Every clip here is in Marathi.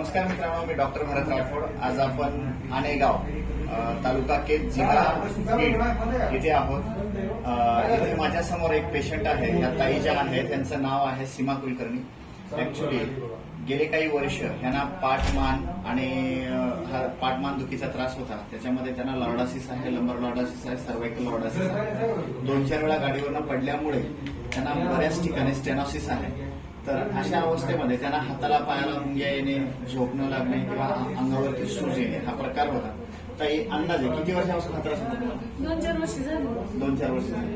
नमस्कार मित्रांनो मी डॉक्टर भरत राठोड. आज आपण आनेगाव तालुका केज जिल्हा इथे आहोत. इथे माझ्यासमोर एक पेशंट आहे या ताई ज्या आहेत त्यांचं नाव आहे सीमा कुलकर्णी. ऍक्च्युली गेले काही वर्ष यांना पाठमान आणि पाठमान दुखीचा त्रास होता. त्याच्यामध्ये त्यांना लॉर्डासिस आहे लंबर लॉर्डासिस आहे सर्वायकल लॉर्डासिस आहे. दोन चार वेळा गाडीवरनं पडल्यामुळे त्यांना बऱ्याच ठिकाणी स्टेनॉसिस आहे. तर अशा अवस्थेमध्ये त्यांना हाताला पायाला मुंग्या येणे झोप न लागणे किंवा अंगावरती सूज येणे हा प्रकार होता. काही अंदाजे किती वर्षापासून हा त्रास होता? दोन चार वर्ष झाली. दोन चार वर्ष झाली.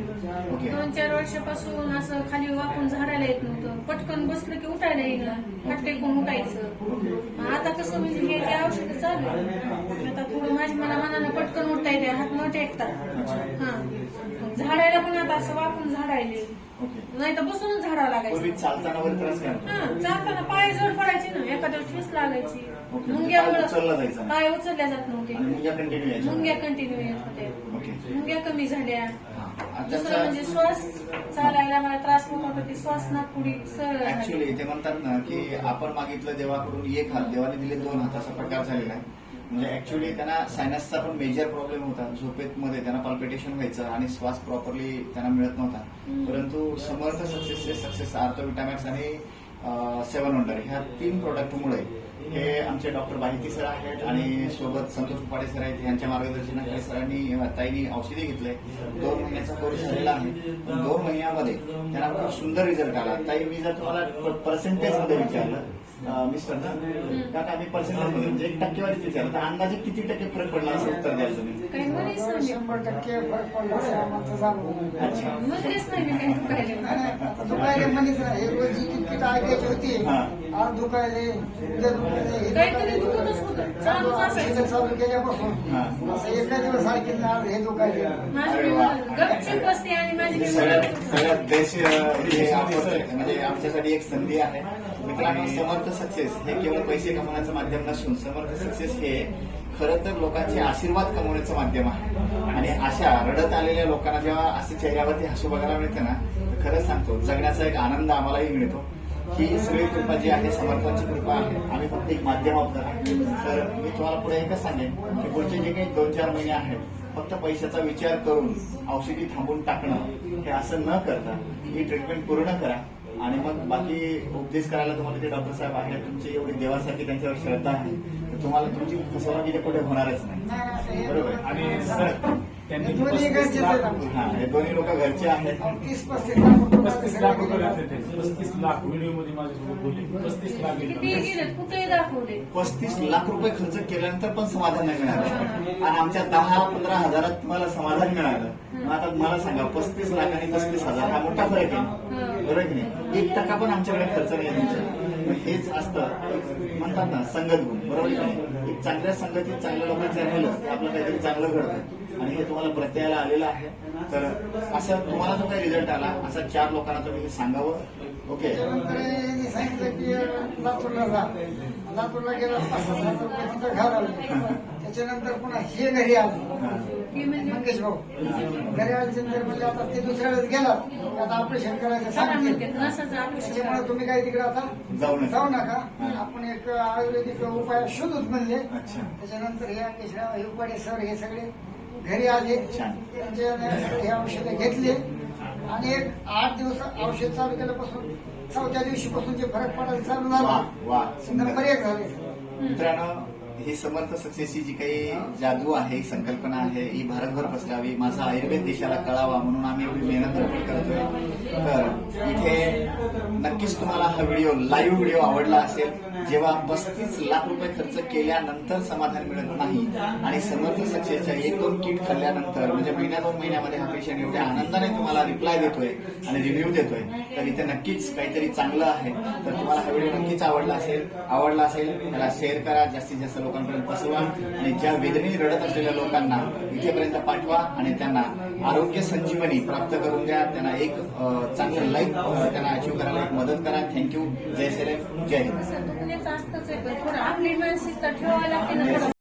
ओके. दोन चार वर्षापासून असं खाली वाकून झाडायला येत नव्हतं. पटकन बसलं की उठायला येईना हात टेकून उठायचं? आता कसं म्हणजे हे जे औषध चालू आता थोडं माझ्या मला मनानं पटकन उठता येते हात न टेकता हा. झाडायला पण आता असं वाकून झाडायले ओके. नाही तर बसूनच झाडावं लागायचं. चालताना वगैरे त्रास काय? होता? हा चालताना पाय जड पडायचे ना एखाद्या ठेस लागायची. ओके. मुंग्यामुळं पाय उचलल्या जात नव्हते. मुंग्या कंटिन्यू मुंग्या येत होते ओके. मुंग्या कमी झाल्या. दुसरं म्हणजे श्वास चालायला मला त्रास होत होता ती श्वास नागपुडी सरळ. ऍक्च्युली ते म्हणतात ना की आपण मागितलं देवाकडून एक हात देवाने दिले दोन हात असा प्रकार झालेला आहे. म्हणजे ऍक्च्युली त्यांना सायनसचा पण मेजर प्रॉब्लेम होता. झोपेत मध्ये त्यांना पल्पिटेशन व्हायचं आणि श्वास प्रॉपरली त्यांना मिळत नव्हता. परंतु Samarth success success ortho Vitamax आणि सेवन वंडर ह्या तीन प्रोडक्टमुळे हे आमचे डॉक्टर बाहिती सर आहेत आणि सोबत संतोष उपाडे सर आहेत. यांच्या मार्गदर्शनाखाली सरांनी ताईंनी औषधी घेतले. दोन महिन्याचा कोर्स झालेला आहे. दोन महिन्यामध्ये त्यांना खूप सुंदर रिझल्ट आला. ताई मी जर तुम्हाला पर्सेंटेजमध्ये विचारलं अं, मिस्टर ना कारण आम्ही पर्सेंटेज म्हणजे एक टक्केवारीच विचारलं तर अंदाजे किती टक्के फरक पडला असं उत्तर द्याल तुम्ही काही म्हणेच नाही शंभर टक्के फरक पडला असं आम्हाला सांगू अच्छा. म्हणलेच नाही मी काही दुखायले आता दुखायले म्हणेच नाही हे रोज होती हा. आज दुखायले उद्या दुखायले हे काहीतरी दुखायले. दुखतच होतं. चालूच असायचं. औषधं चालू केल्यापासून हा. असं एका दिवस ऐकलं आज हे दुखायले माझी अरे वा. गपचीप बसते आणि माझी म्हणजे मी सगळ्यात बेस्ट हे आपण- म्हणजे आमच्यासाठी एक संधी आहे मित्रांनो समर्थ सक्सेस हे केवळ पैसे कमवण्याचं माध्यम नसून समर्थ सक्सेस हे खरं तर लोकांचे आशीर्वाद कमवण्याचं माध्यम आहे आणि अशा रडत आलेल्या लोकांना जेव्हा असे चेहऱ्यावरती हसू बघायला मिळते ना तर खरंच सांगतो जगण्याचा एक आनंद आम्हालाही मिळतो ही सगळी कृपा जी आहे समर्थांची कृपा आहे. आम्ही फक्त एक माध्यम आहोत तर मी तुम्हाला पुढे एकच सांगेन की पुढचे जे काही दोन चार महिने आहेत फक्त पैशाचा विचार करून औषधी थांबून टाकणं हे असं न करता ही ट्रीटमेंट पूर्ण करा. आणि मग बाकी उपदेश करायला तुम्हाला ते डॉक्टर साहेब आहेत तुमची एवढी देवासाठी त्यांच्यावर श्रद्धा आहे तर तुम्हाला तुमची फसवणूक ते होणारच नाही नाही, बरोबर? आणि सर त्यांनी हे दोन्ही. हा हे लोक घरचे आहेत. तीस पस्तीस लाख रुपये पस्तीस लाख रुपये घातले पस्तीस लाख व्हिडिओमध्ये माझ्यासोबत बोलले. पस्तीस लाख किती दाखवले. पस्तीस लाख रुपये खर्च केल्यानंतर पण समाधान नाही मिळालं. आणि आमच्या दहा पंधरा हजारात तुम्हाला समाधान मिळालं. मग आता मला सांगा पस्तीस लाख आणि पस्तीस हजार हा मोठा फरक आहे? बरोबर की नाही? एक टक्का पण आमच्याकडे खर्च नाही हेच असतं म्हणतात ना संगत गुण. बरोबर की नाही? एक चांगल्या संगतीत चांगल्या लोकांचं राहिलं आपलं काहीतरी चांगलं घडतं. आणि हे तुम्हाला प्रत्ययाला आलेलं आहे. तर असं तुम्हाला जो काही रिझल्ट आला असा चार लोकांना तुम्ही सांगावं. ओके? लातूरला जा. लातूरला गेला घर आले त्याच्यानंतर पुन्हा हे घरी आले. हा. हे म्हणजे मंगेश भाऊ. घरी आल्यानंतर म्हणजे आता ते दुसऱ्या वेळेस गेला. आता ऑपरेशन करायचं मला म्हणते सांगते नसाचं ऑपरेशन त्याच्यामुळे तुम्ही काही तिकडे आता जाऊ नका. जाऊ नका. आपण एक आयुर्वेदिक उपाय शोधूच म्हणले. त्याच्यानंतर हे केशराव हे उपाडे सर हे सगळे घरी आले. छान. त्यांचे हे औषधं घेतले. आणि एक आठ दिवस औषध चालू केल्यापासून चौथ्या दिवशीपासून जे फरक पडायला चालू झाला नंबर एक झाले. मित्रांनो ही समर्थ सक्सेसची जी काही जादू आहे संकल्पना आहे ही भारतभर पसरावी माझा आयुर्वेद देशाला कळावा म्हणून आम्ही एवढी मेहनत धडपड करतोय. तर इथे नक्कीच तुम्हाला हा व्हिडिओ लाईव्ह व्हिडिओ आवडला असेल. जेव्हा पस्तीस लाख रुपये खर्च केल्यानंतर समाधान मिळत नाही आणि समर्थ सक्सेसच्या एक दोन किट खाल्ल्यानंतर म्हणजे महिन्या दोन महिन्यामध्ये हा पेशंट एवढ्या आनंदाने तुम्हाला रिप्लाय देतोय आणि रिव्ह्यू देतोय. तर इथे नक्कीच काहीतरी चांगलं आहे. तर तुम्हाला हा व्हिडिओ नक्कीच आवडला असेल आवडला असेल त्याला शेअर करा. जास्तीत जास्त लोकांपर्यंत पसरवा आणि ज्या वेदनेने रडत असलेल्या लोकांना इथेपर्यंत पाठवा आणि त्यांना आरोग्य संजीवनी प्राप्त करून द्या. त्यांना एक चांगलं लाईफ त्यांना अचीव करायला एक मदत करा. Thank you Jai Shriram. Jai Hind.